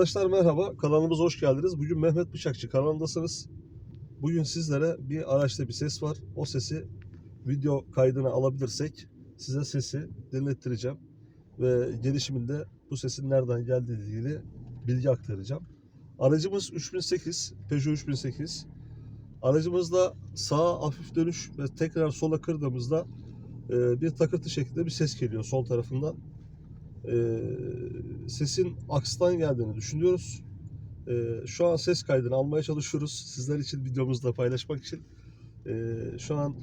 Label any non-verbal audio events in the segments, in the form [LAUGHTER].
Arkadaşlar merhaba, kanalımıza hoş geldiniz. Bugün Mehmet Bıçakçı kanalındasınız. Bugün sizlere bir araçta bir ses var. O sesi video kaydına alabilirsek size sesi dinlettireceğim. Ve gelişiminde bu sesin nereden geldiği ilgili bilgi aktaracağım. Aracımız 3008, Peugeot 3008. Aracımızda sağa hafif dönüş ve tekrar sola kırdığımızda e, bir takırtı şeklinde bir ses geliyor sol tarafından. E, sesin akstan geldiğini düşünüyoruz. E, şu an ses kaydını almaya çalışıyoruz. Sizler için videomuzda paylaşmak için. E, şu an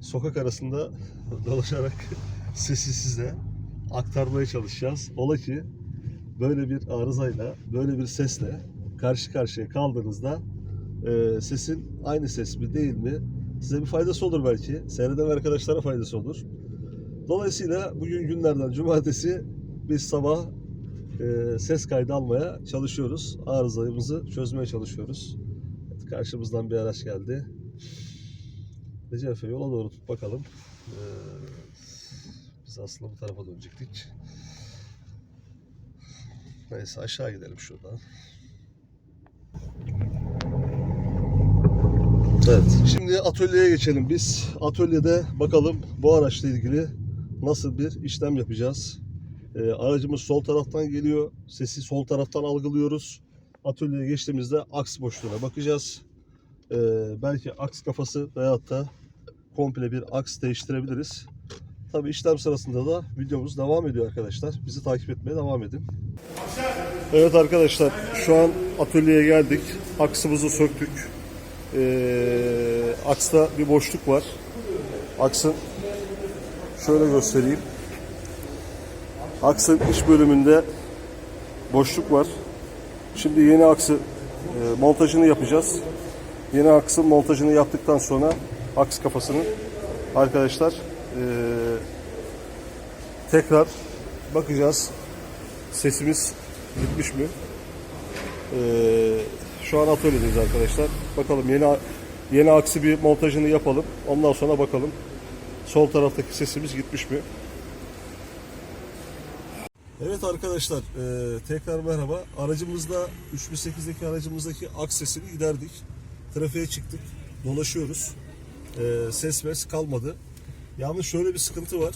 sokak arasında [LAUGHS] dolaşarak [LAUGHS] sesi size aktarmaya çalışacağız. Ola ki böyle bir arızayla, böyle bir sesle karşı karşıya kaldığınızda e, sesin aynı ses mi değil mi size bir faydası olur belki. Seyreden arkadaşlara faydası olur. Dolayısıyla bugün günlerden cumartesi biz sabah e, ses kaydı almaya çalışıyoruz. Arızamızı çözmeye çalışıyoruz. Evet, karşımızdan bir araç geldi. Recep Efe yola doğru tut bakalım. E, biz aslında bu tarafa dönecektik. Neyse aşağı gidelim şuradan. Evet. Şimdi atölyeye geçelim biz. Atölyede bakalım bu araçla ilgili nasıl bir işlem yapacağız. Ee, aracımız sol taraftan geliyor. Sesi sol taraftan algılıyoruz. Atölyeye geçtiğimizde aks boşluğuna bakacağız. Ee, belki aks kafası veyahut da komple bir aks değiştirebiliriz. Tabi işlem sırasında da videomuz devam ediyor arkadaşlar. Bizi takip etmeye devam edin. Evet arkadaşlar şu an atölyeye geldik. Aksımızı söktük. Ee, aksta bir boşluk var. Aksın şöyle göstereyim. Aksın iç bölümünde boşluk var. Şimdi yeni aksı e, montajını yapacağız. Yeni aksın montajını yaptıktan sonra aks kafasını arkadaşlar e, tekrar bakacağız. Sesimiz gitmiş mi? E, şu an atölyedeyiz arkadaşlar. Bakalım yeni yeni aksi bir montajını yapalım. Ondan sonra bakalım sol taraftaki sesimiz gitmiş mi? Evet arkadaşlar e, tekrar merhaba. Aracımızda 3008'deki aracımızdaki aks sesini giderdik. Trafiğe çıktık. Dolaşıyoruz. E, ses mes kalmadı. Yalnız şöyle bir sıkıntı var.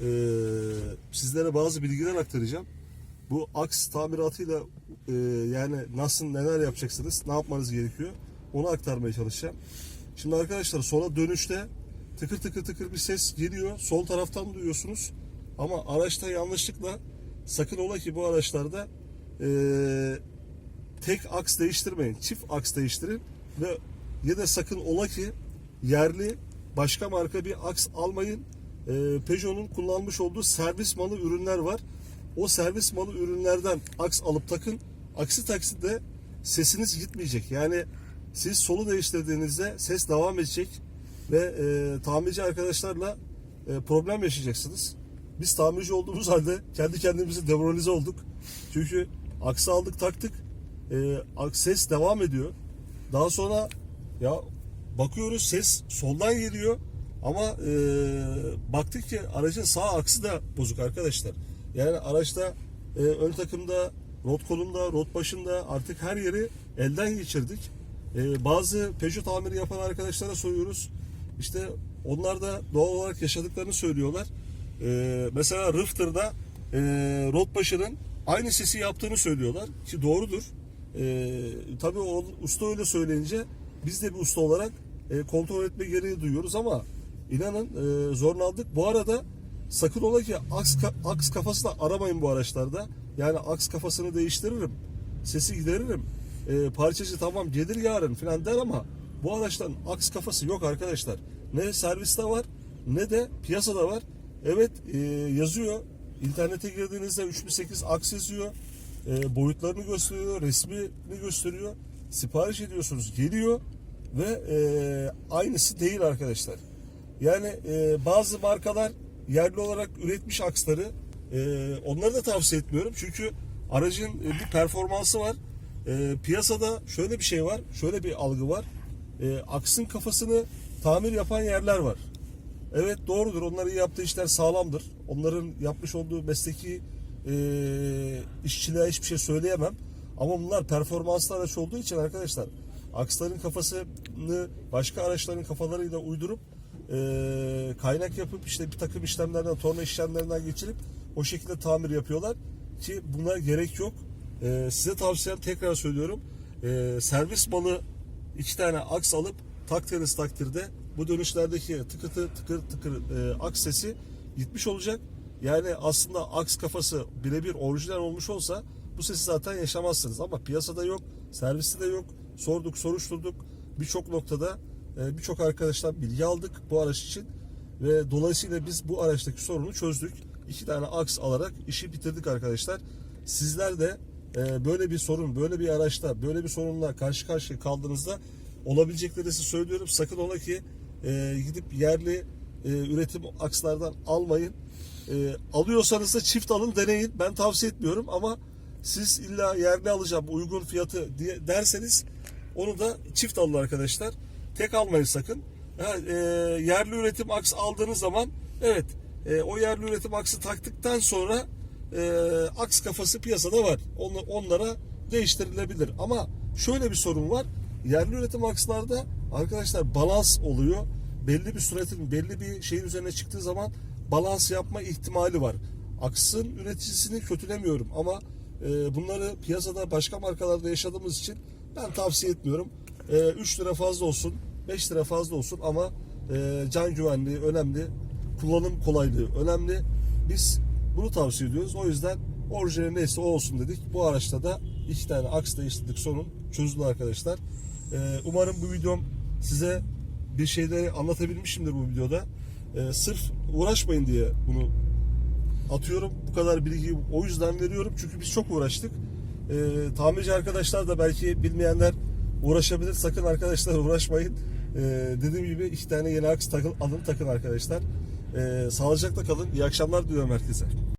E, sizlere bazı bilgiler aktaracağım. Bu aks tamiratıyla e, yani nasıl neler yapacaksınız, ne yapmanız gerekiyor onu aktarmaya çalışacağım. Şimdi arkadaşlar sola dönüşte tıkır tıkır tıkır bir ses geliyor. Sol taraftan duyuyorsunuz. Ama araçta yanlışlıkla sakın ola ki bu araçlarda e, tek aks değiştirmeyin. Çift aks değiştirin ve ya da sakın ola ki yerli başka marka bir aks almayın. E, Peugeot'un kullanmış olduğu servis malı ürünler var. O servis malı ürünlerden aks alıp takın. Aksi takside sesiniz gitmeyecek. Yani siz solu değiştirdiğinizde ses devam edecek ve e, tamirci arkadaşlarla e, problem yaşayacaksınız. Biz tamirci olduğumuz halde kendi kendimizi demoralize olduk. Çünkü aksı aldık taktık. E, ses devam ediyor. Daha sonra ya bakıyoruz ses soldan geliyor ama e, baktık ki aracın sağ aksı da bozuk arkadaşlar. Yani araçta e, ön takımda, rot kolunda, rot başında artık her yeri elden geçirdik. E, bazı Peugeot tamiri yapan arkadaşlara soruyoruz. İşte onlar da doğal olarak yaşadıklarını söylüyorlar. E, mesela Rifter'da e, rot başının aynı sesi yaptığını söylüyorlar ki doğrudur. E, tabii o usta öyle söyleyince biz de bir usta olarak e, kontrol etme gereği duyuyoruz ama inanın e, zorlandık. Bu arada sakın ola ki aks, aks kafası da aramayın bu araçlarda. Yani aks kafasını değiştiririm. Sesi gideririm. E, parçacı tamam gelir yarın falan der ama bu araçtan aks kafası yok arkadaşlar. Ne serviste var ne de piyasada var. Evet e, yazıyor. İnternete girdiğinizde 3008 aks yazıyor. E, boyutlarını gösteriyor, resmini gösteriyor. Sipariş ediyorsunuz, geliyor ve e, aynısı değil arkadaşlar. Yani e, bazı markalar yerli olarak üretmiş aksları e, onları da tavsiye etmiyorum. Çünkü aracın e, bir performansı var. E, piyasada şöyle bir şey var, şöyle bir algı var. E, aksın kafasını tamir yapan yerler var. Evet doğrudur. Onların yaptığı işler sağlamdır. Onların yapmış olduğu mesleki e, işçiliğe hiçbir şey söyleyemem. Ama bunlar performanslı araç olduğu için arkadaşlar aksların kafasını başka araçların kafalarıyla uydurup e, kaynak yapıp işte bir takım işlemlerden torna işlemlerinden geçirip o şekilde tamir yapıyorlar ki buna gerek yok. E, size tavsiyem tekrar söylüyorum. E, servis malı iki tane aks alıp taktığınız takdirde bu dönüşlerdeki tıkırtı tıkır tıkır e, aks sesi gitmiş olacak. Yani aslında aks kafası birebir orijinal olmuş olsa bu sesi zaten yaşamazsınız ama piyasada yok, serviste de yok. Sorduk, soruşturduk. Birçok noktada e, birçok arkadaştan bilgi aldık bu araç için ve dolayısıyla biz bu araçtaki sorunu çözdük. İki tane aks alarak işi bitirdik arkadaşlar. Sizler de böyle bir sorun, böyle bir araçta, böyle bir sorunla karşı karşıya kaldığınızda olabilecekleri size söylüyorum. Sakın ola ki e, gidip yerli e, üretim akslardan almayın. E, alıyorsanız da çift alın deneyin. Ben tavsiye etmiyorum ama siz illa yerli alacağım uygun fiyatı diye derseniz onu da çift alın arkadaşlar. Tek almayın sakın. E, yerli üretim aks aldığınız zaman evet e, o yerli üretim aksı taktıktan sonra e, aks kafası piyasada var. Onu, onlara değiştirilebilir. Ama şöyle bir sorun var. Yerli üretim akslarda arkadaşlar balans oluyor. Belli bir süretin belli bir şeyin üzerine çıktığı zaman balans yapma ihtimali var. Aksın üreticisini kötülemiyorum ama e, bunları piyasada başka markalarda yaşadığımız için ben tavsiye etmiyorum. E, 3 lira fazla olsun, 5 lira fazla olsun ama e, can güvenliği önemli, kullanım kolaylığı önemli. Biz bunu tavsiye ediyoruz. O yüzden orijinali neyse o olsun dedik. Bu araçta da iki tane aks değiştirdik sorun çözüldü arkadaşlar. E, umarım bu videom size bir şeyleri anlatabilmişimdir bu videoda. E, sırf uğraşmayın diye bunu atıyorum. Bu kadar bilgiyi o yüzden veriyorum. Çünkü biz çok uğraştık. Ee, tamirci arkadaşlar da belki bilmeyenler uğraşabilir. Sakın arkadaşlar [LAUGHS] uğraşmayın. Ee, dediğim gibi iki tane yeni aks takın, alın takın arkadaşlar. Ee, sağlıcakla kalın. İyi akşamlar diliyorum herkese.